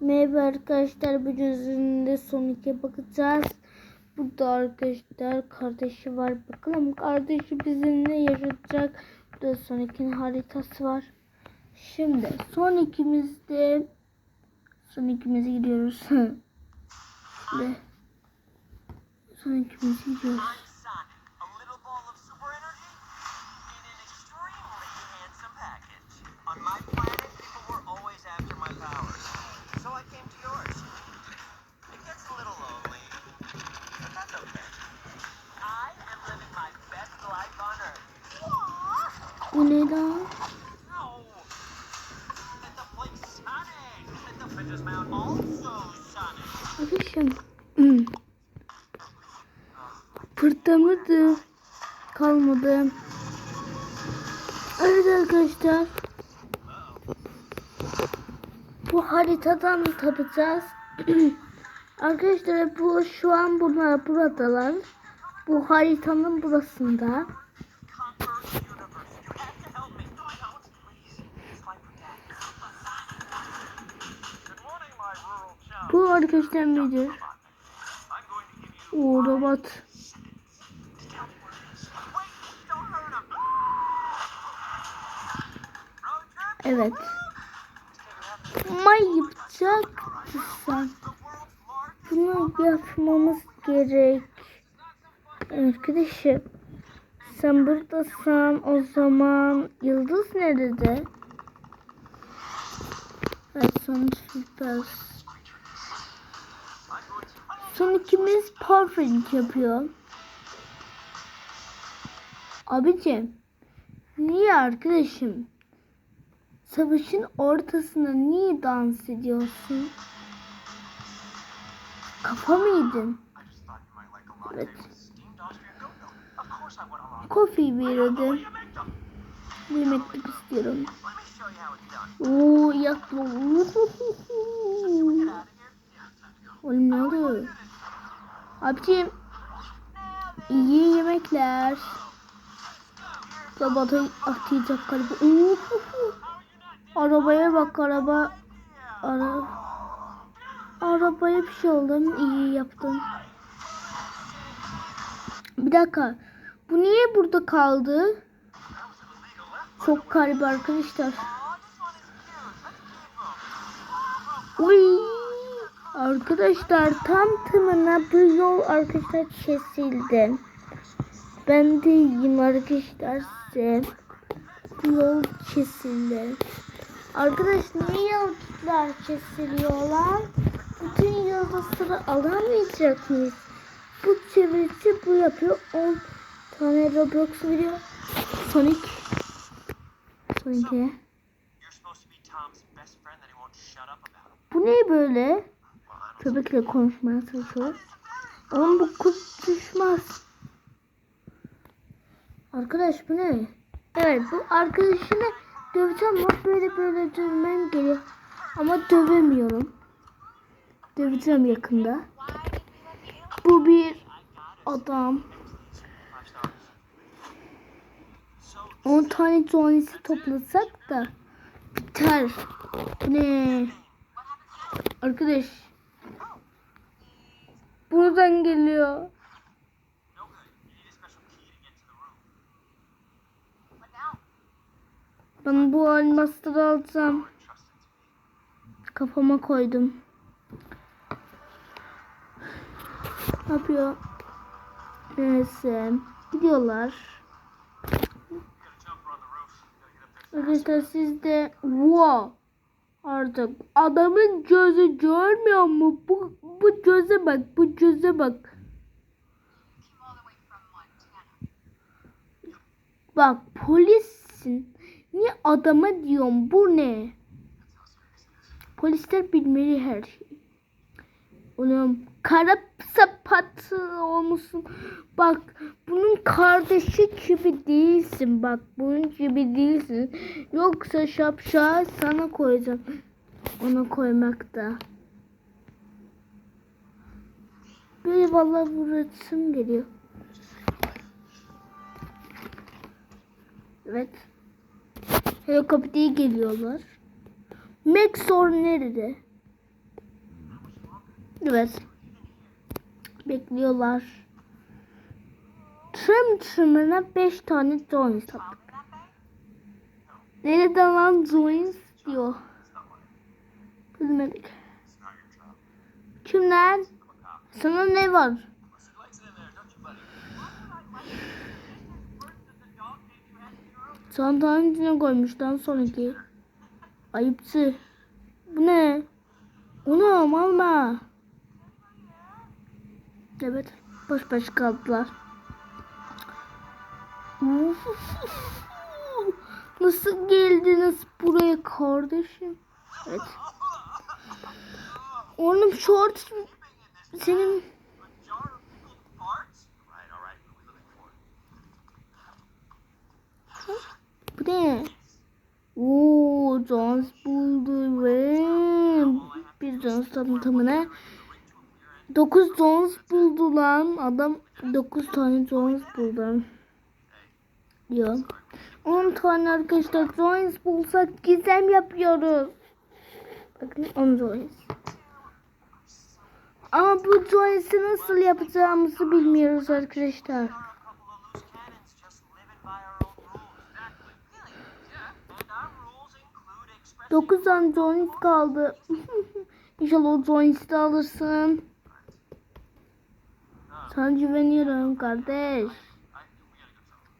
Merhaba arkadaşlar bu gözünde son ikiye bakacağız. Burada arkadaşlar kardeşi var. Bakalım kardeşi bizimle yaşayacak. Burada son ikinin haritası var. Şimdi son ikimizde son ikimize gidiyoruz. Ve son ikimize gidiyoruz. Kalmadı. Evet arkadaşlar. Bu haritadan tapacağız. arkadaşlar bu şu an bunlar buradalar. Bu haritanın burasında. Conquer the universe. You Evet. Ama largest Bunu yapmamız gerek. Arkadaşım. Sen buradasın o zaman Yıldız nerede? Evet son süper. Son ikimiz perfect yapıyor. Abicim. Niye arkadaşım? Savaşın ortasında niye dans ediyorsun? Kafa a latte Evet. Kofi make them. Bir mektup istiyorum. Oo yakma. Oğlum ne oldu? Abicim iyi yemekler. Robota atlayacak galiba. Oo, Arabaya bak araba. Ara... Arabaya bir şey oldu. İyi yaptın. Bir dakika. Bu niye burada kaldı? Çok garip arkadaşlar. Uy. Arkadaşlar tam tımına bu yol arkadaşlar kesildi. Ben de iyiyim arkadaşlar size. Yol kesildi. Arkadaş niye yollar kesiliyorlar? Bütün yıldızları alamayacak mıyız? Bu çevirisi bu yapıyor. 10 tane Robux veriyor. Sonic. Sonic'e. Bu ne böyle? Köpekle konuşmaya çalışıyor. Oğlum bu kurt düşmez. Arkadaş bu ne? Evet bu arkadaşını döveceğim ama böyle böyle dövmem geliyor. Ama dövemiyorum. Döveceğim yakında. Bu bir adam. five stars. So 10 tane Johnny'si toplasak da biter. Ne? Arkadaş. Buradan geliyor. Ben bu elmasları me. Kafama koydum. Ne yapıyor? Neyse. Gidiyorlar. Arkadaşlar siz de wow. Artık adamın gözü görmüyor mu? Bu, bu göze bak. Bu göze bak. Bak polissin. Niye adama diyorum bu ne? Polisler bilmeli her şeyi. Oğlum kara sapatı olmuşsun. Bak bunun kardeşi gibi değilsin. Bak bunun gibi değilsin. Yoksa şapşağı sana koyacağım. Ona koymakta. Böyle vallahi vurasım geliyor. Evet. Helikoptere geliyorlar. Maxor nerede? Evet. Bekliyorlar. Tüm tümüne 5 tane joins attık. Nereden lan joins diyor. Bilmedik. Kimden? Sana ne var? Çantanın içine koymuştan sonraki. Ayıpçı. Bu ne? Onu alma. Evet. Boş boş kaldılar. Nasıl geldiniz buraya kardeşim? Evet. Oğlum short senin bu ne? Oo, Jones buldu ve bir Jones tam tamına 9 Jones buldu lan. Adam 9 tane Jones buldu. Diyor. 10 tane arkadaşlar Jones bulsak gizem yapıyoruz. Bakın 10 Jones. Ama bu Jones'ı nasıl yapacağımızı bilmiyoruz arkadaşlar. 9 tane Jones kaldı. İnşallah o Jones'u da alırsın. Sana güveniyorum kardeş.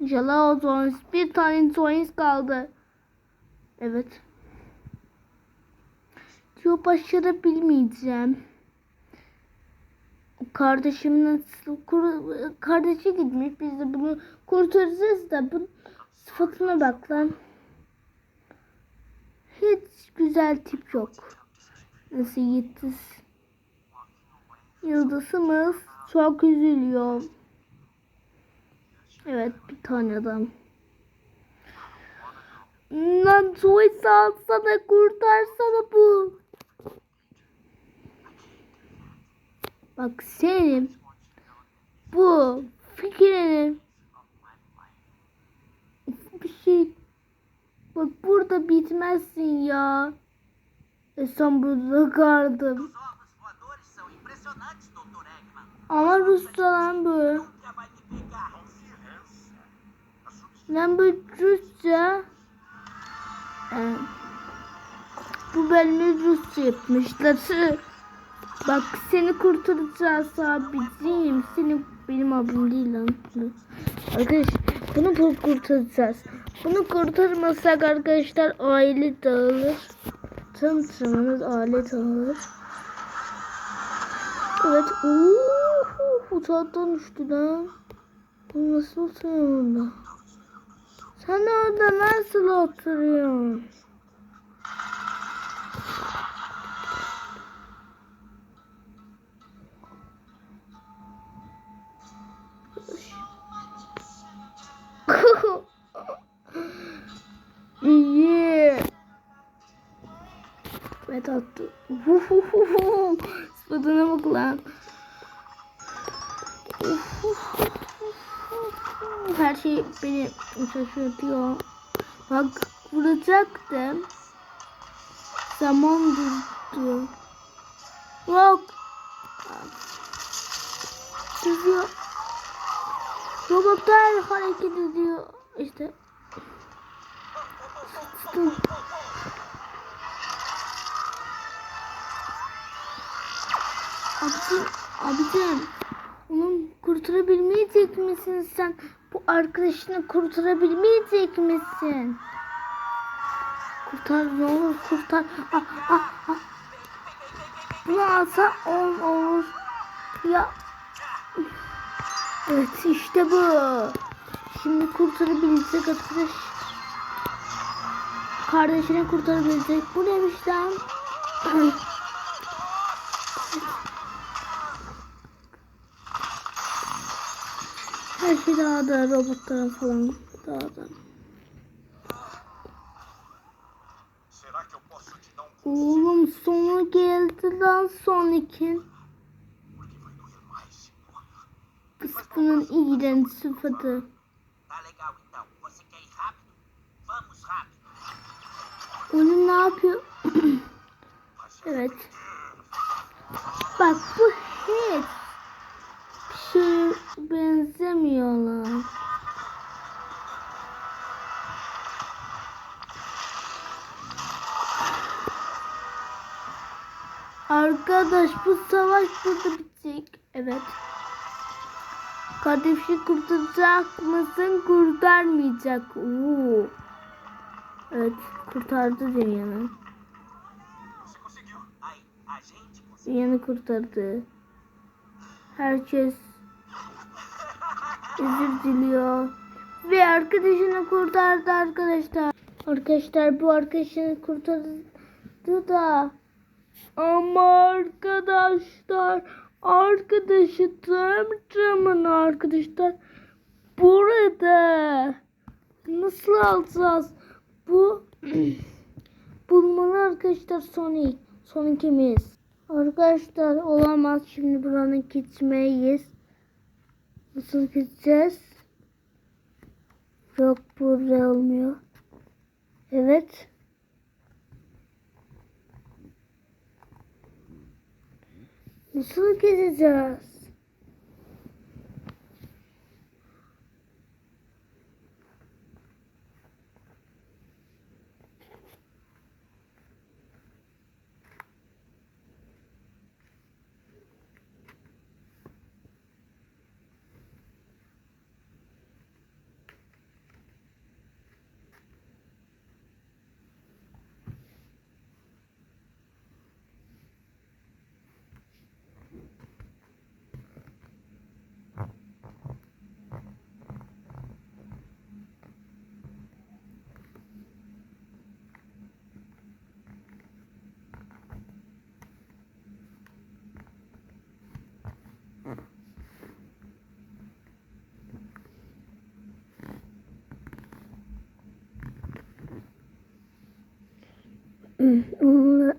İnşallah o Jones. Bir tane Jones kaldı. Evet. Diyor başarabilmeyeceğim. Kardeşim nasıl kur- kardeşi gitmiş biz de bunu kurtaracağız da bu sıfatına bak lan. Hiç güzel tip yok. Nasıl yıldız? Yıldızımız çok üzülüyor. Evet bir tane adam. Lan Joyce alsana kurtarsana bu. Bak senin bu fikrini bir şey bak burada bitmezsin ya. E sen burada. Eggman. Ama Rusça lan bu. Pegar. Lan bu Rusça. Ee, bu bölümü Rusça yapmışlar. Bak seni kurtaracağız abicim. Seni benim abim değil lan. Arkadaş bunu bu kurtaracağız. Bunu kurtarmasak arkadaşlar aile dağılır. Tüm tümümüz aile dağılır. Evet. Uuu, uçaktan düştü lan. Bu nasıl oturuyor orada? Sen orada nasıl oturuyorsun? Evet attı. Sıfatına bak lan. Her şey beni şaşırtıyor. Bak vuracaktım. Zaman durdu. Yok. Duruyor. Robotlar hareket ediyor. İşte. Sıçtım. Abicim, abicim. Onu kurtarabilmeyecek misin sen? Bu arkadaşını kurtarabilmeyecek misin? Kurtar ne olur kurtar. Ah, ah, ah. Bunu alsa on olur. Ya. Evet işte bu. Şimdi kurtarabilecek arkadaş. Kardeşini kurtarabilecek. Bu neymiş lan? Her daha da robotlara falan daha da. Um Oğlum sonu geldi lan son iki. Fıskının iğrenç sıfatı. Oğlum ne yapıyor? evet. Bak bu hiç şey benzemiyor lan. Arkadaş bu savaş burada bitecek. Evet. Kardeşi kurtaracak mısın? Kurtarmayacak. Oo. Evet kurtardı dünyanı. Dünyanı kurtardı. Herkes özür diliyor. Ve arkadaşını kurtardı arkadaşlar. Arkadaşlar bu arkadaşını kurtardı da. Ama arkadaşlar arkadaşı tam tamın arkadaşlar burada nasıl alacağız bu bulmalı arkadaşlar Sonic Sonic'imiz arkadaşlar olamaz şimdi buranın gitmeyiz nasıl gideceğiz? Yok burada olmuyor. Evet. Nasıl gideceğiz? Onunla-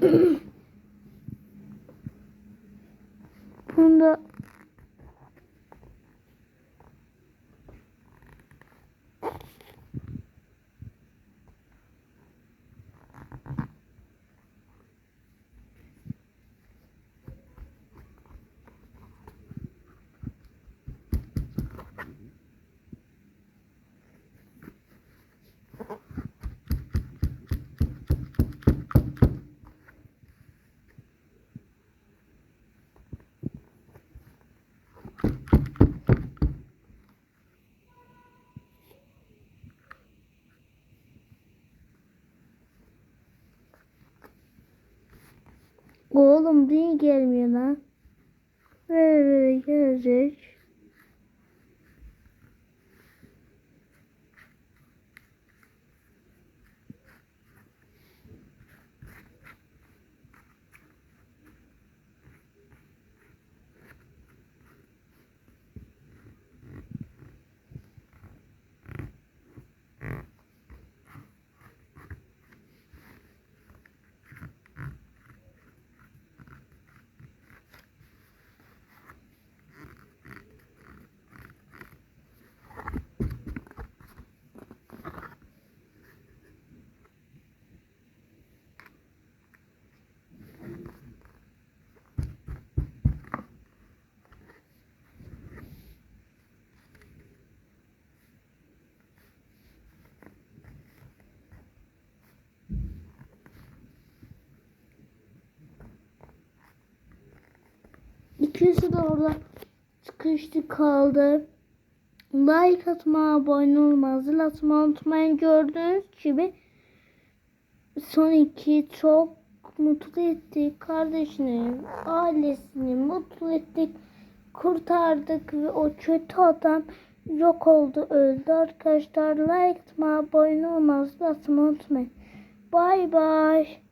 Bunda Oğlum niye gelmiyor lan? Böyle böyle gelecek. İkisi de orada sıkıştı kaldı. Like atma, abone olma, zil atmayı unutmayın. Gördüğünüz gibi son iki çok mutlu ettik. Kardeşini, ailesini mutlu ettik. Kurtardık ve o kötü adam yok oldu, öldü arkadaşlar. Like atma, abone olma, zil atmayı unutmayın. Bay bay.